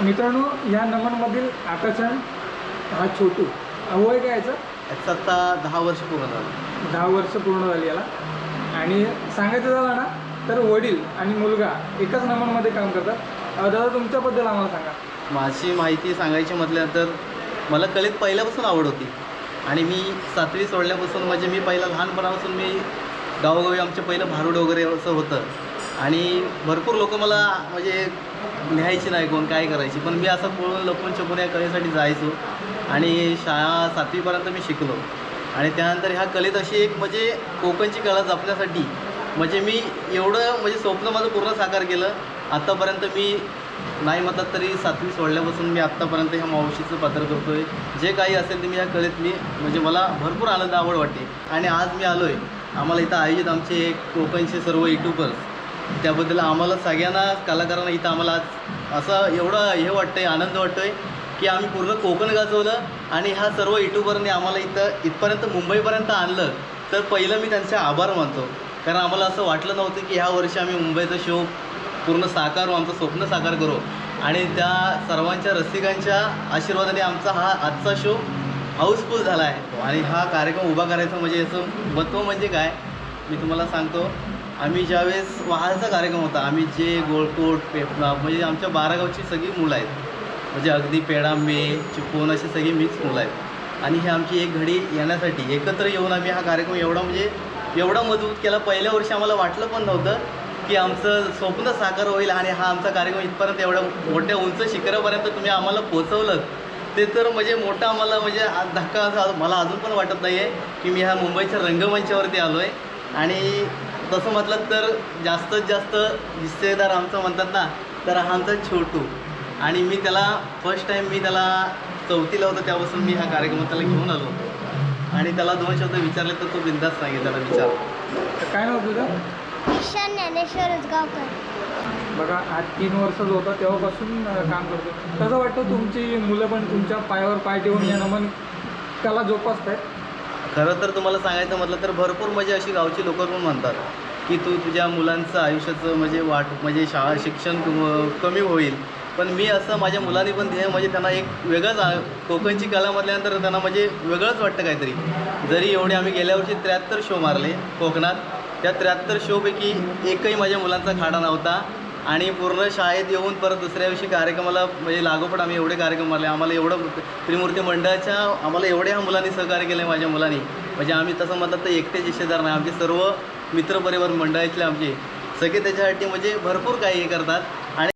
मित्रांनो या नमनमधील आकर्षण हा छोटू वय काय याचं? याचं आता दहा वर्ष पूर्ण झालं. दहा वर्ष पूर्ण झाली याला. आणि सांगायचं झालं ना तर वडील आणि मुलगा एकाच नमनमध्ये काम करतात. अं, दादा तुमच्याबद्दल आम्हाला सांगा. माझी माहिती सांगायची म्हटल्यानंतर मला कलेत पहिल्यापासून आवड होती. आणि मी सातवी सोडल्यापासून म्हणजे मी पहिला लहानपणापासून मी गावोगावी आमचं पहिलं भारूड वगैरे असं होतं. आणि भरपूर लोक मला म्हणजे लिहायची नाही कोण काय करायची. पण मी असं पळून लपून छपून या कलेसाठी जायचो. आणि शाळा सातवीपर्यंत मी शिकलो. आणि त्यानंतर ह्या कलेत अशी एक म्हणजे कोकणची कला जपण्यासाठी म्हणजे मी एवढं म्हणजे स्वप्न माझं पूर्ण साकार केलं. आत्तापर्यंत मी नाही म्हणतात तरी सातवी सोडल्यापासून मी आत्तापर्यंत ह्या मावशीचं पात्र करतो आहे जे काही असेल ते मी ह्या कलेत मी म्हणजे मला भरपूर आनंद आवड वाटते. आणि आज मी आलो आहे आम्हाला इथं आयोजित आमचे कोकणचे सर्व युट्यूबर्स त्याबद्दल आम्हाला सगळ्यांना कलाकारांना इथं आम्हाला आज असं एवढं हे वाटतं आहे आनंद वाटतो आहे की आम्ही पूर्ण कोकण गाजवलं आणि ह्या सर्व युट्यूबरने आम्हाला इथं इथपर्यंत मुंबईपर्यंत आणलं. तर पहिलं मी त्यांचे आभार मानतो. कारण आम्हाला असं वाटलं नव्हतं की ह्या वर्षी आम्ही मुंबईचा शो पूर्ण साकारू आमचं स्वप्न साकार करू. आणि त्या सर्वांच्या रसिकांच्या आशीर्वादाने आमचा हा आजचा शो हाऊसफुल झाला आहे. आणि हा कार्यक्रम उभा करायचा म्हणजे याचं महत्त्व म्हणजे काय? मी तुम्हाला सांगतो. आम्ही ज्यावेळेस वहालचा कार्यक्रम होता आम्ही जे गोळकोट पेपला म्हणजे आमच्या बारागावची सगळी मुलं आहेत. म्हणजे अगदी पेडांबे चिपळूण अशी सगळी मिक्स मुलं आहेत. आणि ही आमची एक घडी येण्यासाठी एकत्र येऊन आम्ही हा कार्यक्रम एवढा म्हणजे एवढा मजबूत केला. पहिल्या वर्षी आम्हाला वाटलं पण नव्हतं की आमचं स्वप्न साकार होईल आणि हा आमचा कार्यक्रम इथपर्यंत एवढ्या मोठ्या उंच शिखरापर्यंत तुम्ही आम्हाला पोचवलं ते तर म्हणजे मोठा आम्हाला म्हणजे धक्का असा मला अजून पण वाटत नाही आहे की मी ह्या मुंबईच्या रंगमंचावरती आलो आहे आणि तसं म्हटलं तर जास्तीत जास्त हिस्सेदार आमचं म्हणतात ना तर हा आमचा छोटू. आणि मी त्याला फर्स्ट टाईम मी त्याला चौथीला होतं त्यापासून मी ह्या कार्यक्रमात त्याला घेऊन आलो होतो. आणि त्याला दोन शब्द विचारले तर तो बिंदास सांगेल त्याला विचार. काय नाव तुझं? ईशान ज्ञानेश्वर उसगावकर. बघा आज तीन वर्ष जो होता तेव्हापासून काम करतो. कसं वाटतं तुमची मुलं पण तुमच्या पायावर पाय ठेवून या नमन कला जोपासत आहेत खरं तर तुम्हाला सांगायचं म्हटलं तर भरपूर म्हणजे अशी गावची लोकं पण म्हणतात की तू तुझ्या मुलांचं आयुष्याचं म्हणजे वाट म्हणजे शाळा शिक्षण कमी होईल. पण मी असं माझ्या मुलांनी पण ध्येय म्हणजे त्यांना एक वेगळंच कोकणची कला म्हटल्यानंतर त्यांना म्हणजे वेगळंच वाटतं काहीतरी. जरी एवढे आम्ही गेल्या वर्षी त्र्याहत्तर शो मारले कोकणात त्या त्र्याहत्तर शोपैकी एकही माझ्या मुलांचा खाडा नव्हता. आणि पूर्ण शाळेत येऊन परत दुसऱ्या दिवशी कार्यक्रमाला म्हणजे लागोपट आम्ही एवढे कार्यक्रम मारले. आम्हाला एवढं त्रिमूर्ती मंडळाच्या आम्हाला एवढ्या मुलांनी सहकार्य केलं माझ्या मुलांनी. म्हणजे आम्ही तसं म्हणतात तर एकटेच हिस्सेदार नाही. आमचे सर्व मित्रपरिवार मंडळातले आमचे. सगळे त्याच्यासाठी म्हणजे भरपूर काही हे करतात.